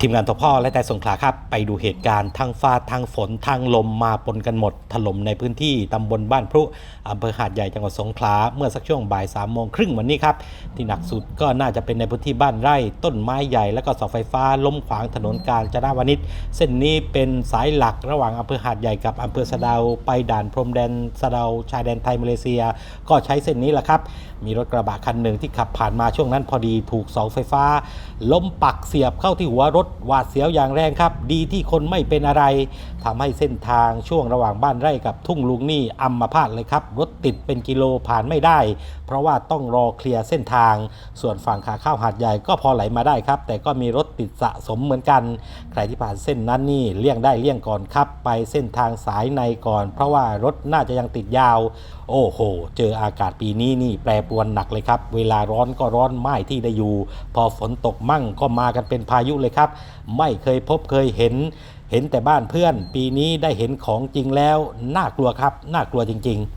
ทีมงานทพ่อและแต่สงขลาครับ ไปดูเหตุการณ์ทางฟ้าทางฝนทางลมมาปนกันหมด ถล่มในพื้นที่ตำบลบ้านพรุอำเภอหาดใหญ่จังหวัดสงขลาเมื่อสักช่วงบ่ายสามโมงครึ่งวันนี้ครับ ที่หนักสุดก็น่าจะเป็นในพื้นที่บ้านไร่ ต้นไม้ใหญ่ และก็เสาไฟฟ้าล้มขวางถนนกาญจนาวนิชเส้นนี้เป็นสายหลักระหว่างอำเภอหาดใหญ่กับอำเภอสะดาวไปด่านพรมแดนสะดาวชายแดนไทยมาเลเซีย ก็ใช้เส้นนี้แหละครับ มีรถกระบะคันหนึ่งที่ขับผ่านมาช่วงนั้นพอดีถูกเสาไฟฟ้า ล้มปักเสียบเข้าที่หัวรถหวาดเสียวอย่างแรงครับ ดีที่คนไม่เป็นอะไรทำให้เส้นทางช่วงระหว่างบ้านไร่กับทุ่งลุงนี่อัมพาตเลยครับ รถติดเป็นกิโลผ่านไม่ได้ เพราะว่าต้องรอเคลียร์เส้นทาง ส่วนฝั่งขาเข้าหาดใหญ่ก็พอไหลมาได้ครับ แต่ก็มีรถติดสะสมเหมือนกัน ใครที่ผ่านเส้นนั้นนี่เลี่ยงได้เลี่ยงก่อนครับ ไปเส้นทางสายในก่อน เพราะว่ารถน่าจะยังติดยาว โอ้โห เจออากาศปีนี้นี่แปรปรวนหนักเลยครับ เวลาร้อนก็ร้อนไม่ที่ได้อยู่ พอฝนตกมั่งก็มากันเป็นพายุเลยครับไม่เคยพบเคยเห็น เห็นแต่บ้านเพื่อน ปีนี้ได้เห็นของจริงแล้ว น่ากลัวครับ น่ากลัวจริง ๆ